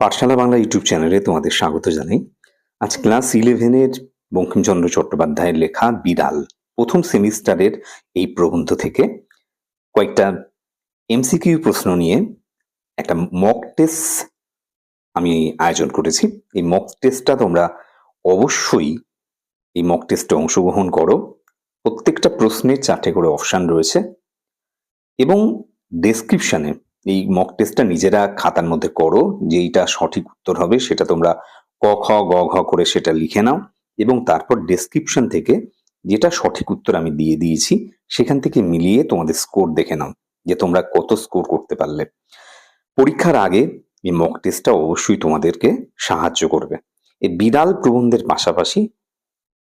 পাঠশালা Bangla YouTube চ্যানেলে তোমাদের স্বাগত জানাই। আজ ক্লাস ইলেভেনের বঙ্কিমচন্দ্র চট্টোপাধ্যায়ের লেখা বিড়াল, প্রথম সেমিস্টারের এই প্রবন্ধ থেকে কয়েকটা এমসিকিউ প্রশ্ন নিয়ে একটা মক টেস্ট আমি আয়োজন করেছি। এই মক টেস্টটা তোমরা অবশ্যই এই মক টেস্টে অংশগ্রহণ করো। প্রত্যেকটা প্রশ্নের চারটে করে অপশান রয়েছে এবং ডেসক্রিপশনে এই মক টেস্টটা নিজেরা খাতার মধ্যে করো, যেইটা সঠিক উত্তর হবে সেটা তোমরা ক, খ, গ, ঘ করে সেটা লিখে নাও এবং তারপর ডেসক্রিপশন থেকে যেটা সঠিক উত্তর আমি দিয়ে দিয়েছি, সেখান থেকে মিলিয়ে তোমাদের স্কোর দেখে নাও যে তোমরা কত স্কোর করতে পারলে। পরীক্ষার আগে এই মক টেস্টটা অবশ্যই তোমাদেরকে সাহায্য করবে। এই বিড়াল প্রবন্ধের পাশাপাশি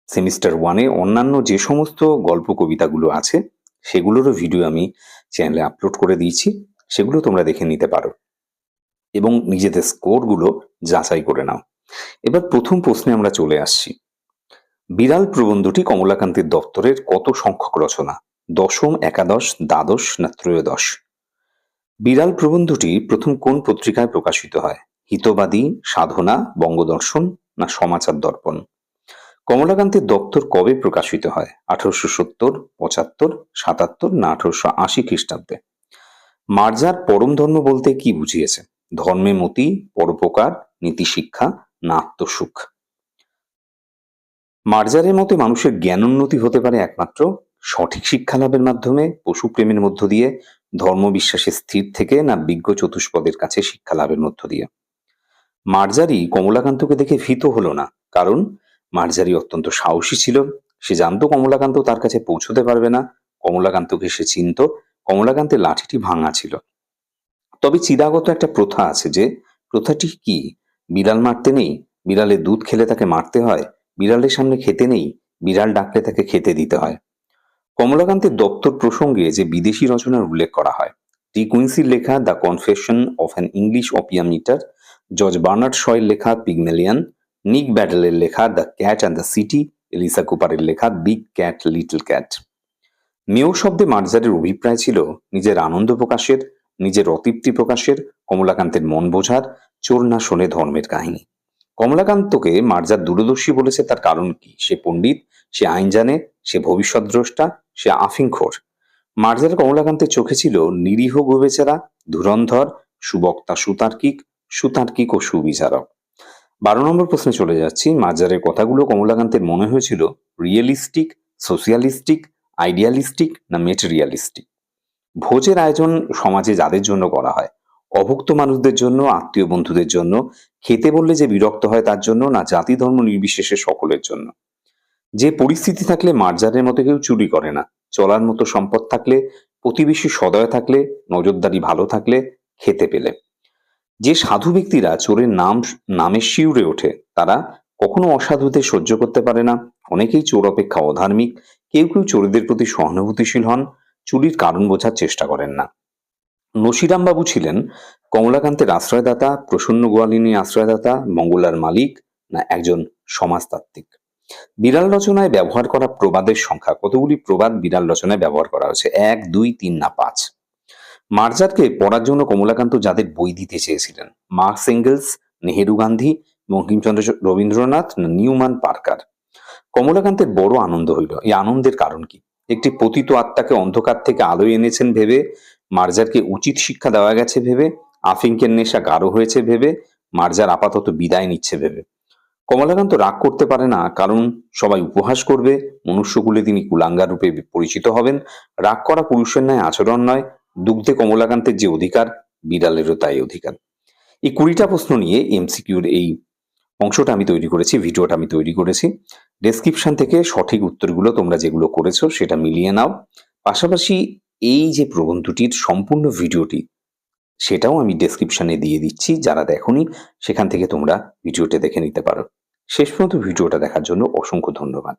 সেমিস্টার ওয়ানে অন্যান্য যে সমস্ত গল্প কবিতাগুলো আছে, সেগুলোরও ভিডিও আমি চ্যানেলে আপলোড করে দিয়েছি। সেগুলো তোমরা দেখে নিতে পারো। এবং নিজেদের স্কোরগুলো যাচাই করে নাও। এবার প্রথম প্রশ্নে আমরা চলে আসছি। বিড়াল প্রবন্ধটি কমলাকান্তের দপ্তরের কত সংখ্যক রচনা? দশম, একাদশ, দ্বাদশ না ত্রয়োদশ? বিড়াল প্রবন্ধটি প্রথম কোন পত্রিকায় প্রকাশিত হয়? হিতবাদী, সাধনা, বঙ্গদর্শন না সমাচার দর্পণ? কমলাকান্তের দপ্তর কবে প্রকাশিত হয়? আঠারোশো সত্তর, পঁচাত্তর, সাতাত্তর না আঠারোশো আশি খ্রিস্টাব্দে? মার্জার পরম ধর্ম বলতে কি বুঝিয়েছে? ধর্মে মতি, পরোপকার, নীতিশিক্ষা, না আত্মসুখ। মার্জারের মতে মানুষের জ্ঞানোন্নতি হতে পারে একমাত্র সঠিক শিক্ষা লাভের মাধ্যমে পশু প্রেমের মধ্য দিয়ে ধর্ম বিশ্বাসে স্থির থেকে না বিজ্ঞ চতুষ্পদের কাছে শিক্ষা লাভের মধ্য দিয়ে। মার্জারি কমলাকান্তকে দেখে ভীত হলো না, কারণ মার্জারি অত্যন্ত সাহসী ছিল। সে জানতো কমলাকান্ত তার কাছে পৌঁছতে পারবে না। কমলাকান্তকে সে চিনত কমলাকান্তের লাঠিটি ভাঙা ছিল। তবে চিরাগত একটা প্রথা আছে যে, প্রথাটি কি? বিড়াল মারতে নেই, বিড়ালের দুধ খেলে তাকে মারতে হয়, বিড়ালের সামনে খেতে নেই, বিড়াল ডাকলে তাকে খেতে দিতে হয়। কমলাকান্তের দপ্তর প্রসঙ্গে যে বিদেশি রচনার উল্লেখ করা হয়, টি কুইন্সির লেখা the confession of an English opium eater George Bernard শয়ের লেখা পিগমেলিয়ান, নিক ব্যাডেলের লেখা the cat and the city, Eliza কুপারের লেখা বিগ ক্যাট, লিটল ক্যাট। মেয় শব্দে মার্জারের অভিপ্রায় ছিল নিজের আনন্দ প্রকাশের, নিজের অতৃপ্তি প্রকাশের, কমলাকান্তের মন বোঝার, চোর না শোনে ধর্মের কাহিনী। কমলাকান্তকে মার্জার দূরদর্শী বলেছে তার কারণ কি? সে পণ্ডিত, সে আইন জানে সে ভবিষ্যৎ দ্রষ্টা সে আফিংখোর মার্জার কমলাকান্তের চোখে ছিল নিরীহ গোবেচারা, ধুরন্ধর, সুবক্তা সুতার্কিক সুতার্কিক ও সুবিচারক। বারো নম্বর প্রশ্নে চলে যাচ্ছি, মার্জারের কথাগুলো কমলাকান্তের মনে হয়েছিল রিয়েলিস্টিক, সোশিয়ালিস্টিক আইডিয়ালিস্টিক না মেটেরিয়ালিস্টিক ভোজের আয়োজন সমাজে যাদের জন্য করা হয়? অভুক্ত মানুষদের জন্য, আত্মীয় বন্ধুদের জন্য, খেতে বললে যে বিরক্ত হয় তার জন্য না জাতি ধর্ম নির্বিশেষে সকলের জন্য? যে পরিস্থিতি থাকলে মার্জারের মতো কেউ চুরি করে না। চলার মতো সম্পদ থাকলে, প্রতিবেশী সদয় থাকলে, নজরদারি ভালো থাকলে, খেতে পেলে। যে সাধু ব্যক্তিরা চোরের নাম নামে শিউরে ওঠে, তারা কখনো অসাধুদের সহ্য করতে পারে না। অনেকেই চোর অপেক্ষা অধার্মিক। কেউ কেউ চোরদের প্রতি সহানুভূতিশীল হন, চুরির কারণ বোঝার চেষ্টা করেন না। নসিরাম বাবু ছিলেন কমলাকান্তের আশ্রয়দাতা, প্রসন্ন গোয়ালিনী আশ্রয়দাতা, মঙ্গলার মালিক না একজন সমাজতাত্ত্বিক। বিড়াল রচনায় ব্যবহার করা প্রবাদের সংখ্যা, কতগুলি প্রবাদ বিড়াল রচনায় ব্যবহার করা হয়েছে? এক, দুই, তিন না পাঁচ। মার্জারকে পড়ার জন্য কমলাকান্ত যাদের বই দিতে চেয়েছিলেন মার্কস এঙ্গেলস নেহেরু গান্ধী, বঙ্কিমচন্দ্র রবীন্দ্রনাথ না নিউমান পার্কার? কমলাকান্তের বড় আনন্দ হইল। এই আনন্দের কারণ কি? একটি পতিত আত্মাকে অন্ধকার থেকে আলোয় এনেছেন ভেবে, মার্জারকে উচিত শিক্ষা দেওয়া গেছে ভেবে, আফিংকের নেশা গাঢ় হয়েছে ভেবে, মার্জার আপাতত বিদায় নিচ্ছে ভেবে। কমলাকান্ত রাগ করতে পারে না, কারণ সবাই উপহাস করবে, মনুষ্যকুলে তিনি কুলাঙ্গার রূপে পরিচিত হবেন। রাগ করা পুরুষের ন্যায় আচরণ নয়, দুগ্ধে কমলাকান্তের যে অধিকার, বিড়ালেরও তাই অধিকার। এই কুড়িটা প্রশ্ন নিয়ে এমসিকিউর এই অংশটা আমি তৈরি করেছি, ভিডিওটা আমি তৈরি করেছি। ডেসক্রিপশন থেকে সঠিক উত্তরগুলো তোমরা যেগুলো করেছ সেটা মিলিয়ে নাও। পাশাপাশি এই যে প্রবন্ধটির সম্পূর্ণ ভিডিওটি, সেটাও আমি ডেসক্রিপশনে দিয়ে দিচ্ছি, যারা দেখোনি সেখান থেকে তোমরা ভিডিওটি দেখে নিতে পারো। শেষ পর্যন্ত ভিডিওটা দেখার জন্য অসংখ্য ধন্যবাদ।